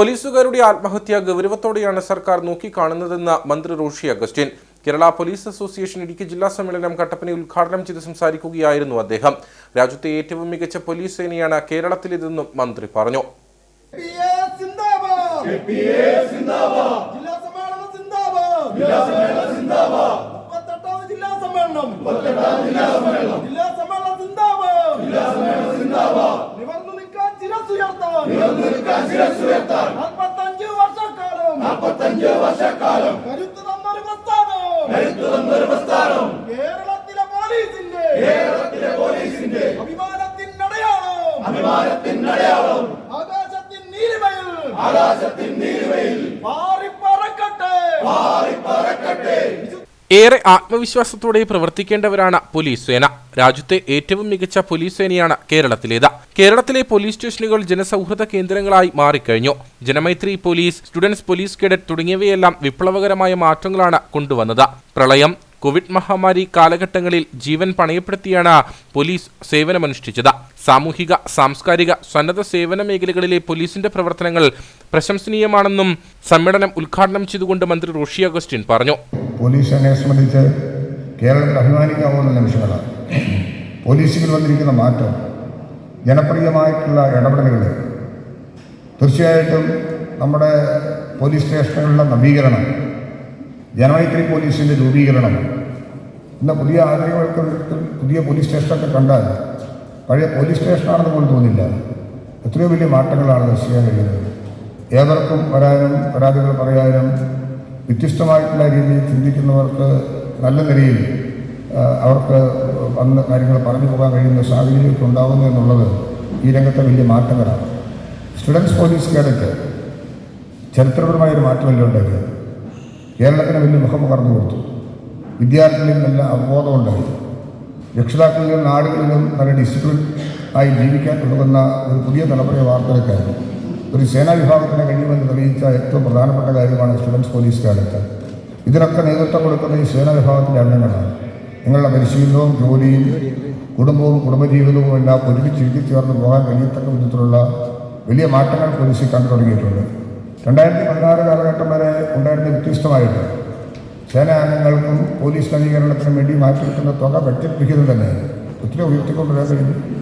പോലീസുകാരുടെ ആത്മഹത്യ ഗൗരവത്തോടെയാണ് സർക്കാർ നോക്കിക്കാണുന്നതെന്ന് മന്ത്രി റോഷി അഗസ്റ്റിൻ. കേരള പോലീസ് അസോസിയേഷൻ ഇടുക്കി ജില്ലാ സമ്മേളനം കട്ടപ്പന ഉദ്ഘാടനം ചെയ്ത് സംസാരിക്കുകയായിരുന്നു അദ്ദേഹം. രാജ്യത്തെ ഏറ്റവും മികച്ച പോലീസ് സേനയാണ് കേരളത്തിലേതെന്നും മന്ത്രി പറഞ്ഞു. ജില്ലാ സമ്മേളനം സിന്ദാബാദ്. ജില്ലാ സമ്മേളനം സിന്ദാബാദ്. മുപ്പത്തെട്ടാമത് ജില്ലാ സമ്മേളനം. മുപ്പത്തെട്ടാമത് ജില്ലാ സമ്മേളനം. ജില്ലാ സമ്മേളനം സിന്ദാബാദ്. ജില്ലാ സമ്മേളനം സിന്ദാബാദ്. നിവർന്നു നിൽക്കാൻ ചില നിവർന്നു നിൽക്കാൻ ശിരസുയർത്താൻ നാൽപ്പത്തഞ്ച് വർഷക്കാലം. നാൽപ്പത്തഞ്ച് വർഷക്കാലം. കരുത്തു തന്നൊരു പ്രസ്ഥാനം. കരുത്ത് തന്നൊരു പ്രസ്ഥാനം. കേരളത്തിലെ പോലീസിന്റെ. കേരളത്തിലെ പോലീസിന്റെ. അഭിമാനത്തിൻ അടയാളം. അഭിമാനത്തിൻ അടയാളം. ആകാശത്തിൻ നീലിമയിൽ. ആകാശത്തിൻ നീലിമയിൽ. പാറിപ്പറക്കട്ടെ പാറിപ്പറക്കട്ടെ ഏറെ ആത്മവിശ്വാസത്തോടെ പ്രവർത്തിക്കേണ്ടവരാണ് പോലീസ് സേന. രാജ്യത്തെ ഏറ്റവും മികച്ച പോലീസ് സേനയാണ് കേരളത്തിലേത്. കേരളത്തിലെ പോലീസ് സ്റ്റേഷനുകൾ ജനസൗഹൃദ കേന്ദ്രങ്ങളായി മാറിക്കഴിഞ്ഞു. Janamaithri police students police cadet തുടങ്ങിയവയെല്ലാം വിപ്ലവകരമായ മാറ്റങ്ങളാണ് കൊണ്ടുവന്നത്. പ്രളയം കോവിഡ് മഹാമാരി കാലഘട്ടങ്ങളിൽ ജീവൻ പണയപ്പെടുത്തിയാണ് പോലീസ് സേവനമനുഷ്ഠിച്ചത്. സാമൂഹിക സാംസ്കാരിക സന്നദ്ധ സേവന മേഖലകളിലെ പോലീസിന്റെ പ്രവർത്തനങ്ങൾ പ്രശംസനീയമാണെന്നും സമ്മേളനം ഉദ്ഘാടനം ചെയ്തുകൊണ്ട് മന്ത്രി റോഷി അഗസ്റ്റിൻ പറഞ്ഞു. പോലീസ് സേനയെ സംബന്ധിച്ച് കേരളത്തിൽ അഭിമാനിക്കാവുന്ന നിമിഷങ്ങളാണ്. പോലീസിൽ വന്നിരിക്കുന്ന മാറ്റം ജനപ്രിയമായിട്ടുള്ള ഇടപെടലുകൾ തീർച്ചയായിട്ടും നമ്മുടെ പോലീസ് സ്റ്റേഷനുകളുടെ നവീകരണം ജനമൈത്രി പോലീസിന്റെ രൂപീകരണം ഇന്ന് പുതിയ ആഗ്രഹങ്ങൾക്ക് പുതിയ പോലീസ് സ്റ്റേഷനൊക്കെ കണ്ടാൽ പഴയ പോലീസ് സ്റ്റേഷനാണെന്ന് പോലും തോന്നില്ല. എത്രയോ വലിയ മാറ്റങ്ങളാണ് ദർശിക്കാൻ കഴിയുന്നത് ഏവർക്കും വരാനും പരാതികൾ പറയാനും വ്യത്യസ്തമായിട്ടുള്ള രീതിയിൽ ചിന്തിക്കുന്നവർക്ക് നല്ല നിലയിൽ അവർക്ക് വന്ന് കാര്യങ്ങൾ പറഞ്ഞു പോകാൻ കഴിയുന്ന സാഹചര്യമൊക്കെ ഉണ്ടാകുന്നു എന്നുള്ളത് ഈ രംഗത്തെ വലിയ മാറ്റങ്ങളാണ്. സ്റ്റുഡൻസ് പോലീസ് കേഡറ്റ് ചരിത്രപരമായ ഒരു മാറ്റമല്ല ഉണ്ടാക്കിയത് കേരളത്തിന് വലിയ മുഖം പകർന്നു കൊടുത്തു. വിദ്യാർത്ഥികളിൽ നല്ല അവബോധമുണ്ടായി രക്ഷിതാക്കളിലും നാടുകളിലും നല്ല ഡിസിപ്ലിൻ ആയി ജീവിക്കാൻ തുടങ്ങുന്ന ഒരു പുതിയ തലമുറയെ വാർത്തെടുക്കാൻ ഒരു സേനാ വിഭാഗത്തിന് കഴിയുമെന്ന് തെളിയിച്ച ഏറ്റവും പ്രധാനപ്പെട്ട കാര്യമാണ് സ്റ്റുഡൻസ് പോലീസ് കാലത്ത്. ഇതിനൊക്കെ നേതൃത്വം കൊടുക്കുന്ന ഈ സേനാ വിഭാഗത്തിന്റെ അംഗങ്ങളാണ് നിങ്ങളുടെ പരിശീലനവും ജോലിയും കുടുംബവും കുടുംബജീവിതവും എല്ലാം ഒരുമിച്ച് ചേർന്ന് പോകാൻ കഴിയത്തക്ക വിധത്തിലുള്ള വലിയ മാറ്റങ്ങൾ പോലീസിൽ കണ്ടു തുടങ്ങിയിട്ടുണ്ട്. രണ്ടായിരത്തി പതിനാറ് കാലഘട്ടം വരെ ഉണ്ടായിരുന്ന വ്യത്യസ്തമായിട്ട് സേനാംഗങ്ങൾക്കും പോലീസ് നവീകരണത്തിനും വേണ്ടി മാറ്റിവെക്കുന്ന തുക ബഡ്ജറ്റ് വിഹിതം തന്നെ ഒത്തിരി ഉയർത്തിക്കൊണ്ടുവരാൻ കഴിയും.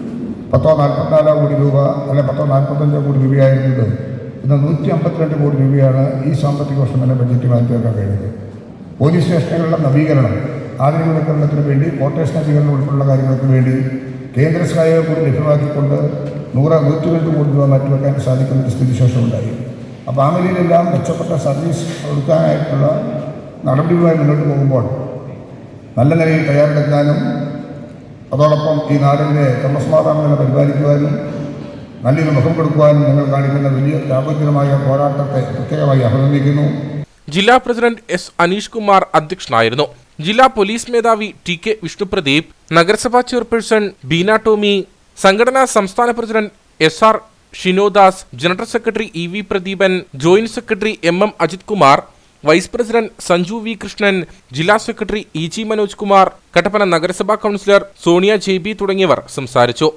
പത്തോ നാൽപ്പത്തിനാലോ കോടി രൂപ അല്ലെ പത്തോ നാൽപ്പത്തഞ്ചോ കോടി രൂപയായിരുന്നത് ഇന്ന് നൂറ്റി അമ്പത്തിരണ്ട് കോടി രൂപയാണ് ഈ സാമ്പത്തിക വർഷം തന്നെ ബഡ്ജറ്റ് മാറ്റിവെക്കാൻ കഴിയുന്നത് പോലീസ് സ്റ്റേഷനുകളുടെ നവീകരണം ആധുനികവൽക്കരണത്തിന് വേണ്ടി കോട്ടേഷൻ അധികരണം ഉൾപ്പെടെയുള്ള കാര്യങ്ങൾക്ക് വേണ്ടി കേന്ദ്ര സഹായം കൂടി ലഭ്യമാക്കിക്കൊണ്ട് നൂറ് നൂറ്റി രണ്ട് കോടി രൂപ മാറ്റിവെക്കാൻ സാധിക്കുന്ന ഒരു സ്ഥിതിശേഷം ഉണ്ടായി അപ്പോൾ ആ നിലയിലെല്ലാം മെച്ചപ്പെട്ട സർവീസ് കൊടുക്കാനായിട്ടുള്ള നടപടികളുമായി മുന്നോട്ട് പോകുമ്പോൾ നല്ല നിലയിൽ തയ്യാറെടുക്കാനും അതോടൊപ്പം ഈ നാടിന്റെ ക്രമസമാധാനങ്ങളെ പരിപാലിക്കുവാനും നല്ലൊരു മുഖം കൊടുക്കുവാനും നിങ്ങൾ കാണിക്കുന്ന വലിയ വ്യാപകരമായ പോരാട്ടത്തെ പ്രത്യേകമായി അഭിനന്ദിക്കുന്നു. ജില്ലാ പ്രസിഡന്റ് എസ് അനീഷ് കുമാർ അധ്യക്ഷനായിരുന്നു. ജില്ലാ പോലീസ് മേധാവി ടി കെ വിഷ്ണുപ്രദീപ് നഗരസഭാ ചെയർപേഴ്സൺ ബീന ടോമി സംഘടനാ സംസ്ഥാന president S R Shinodas general secretary E V Pradeepan joint secretary M M Ajith Kumar vice president Sanju V Krishnan ജില്ലാ secretary E G Manoj Kumar Kattappana നഗരസഭാ councillor Sonia J B തുടങ്ങിയവർ സംസാരിച്ചു.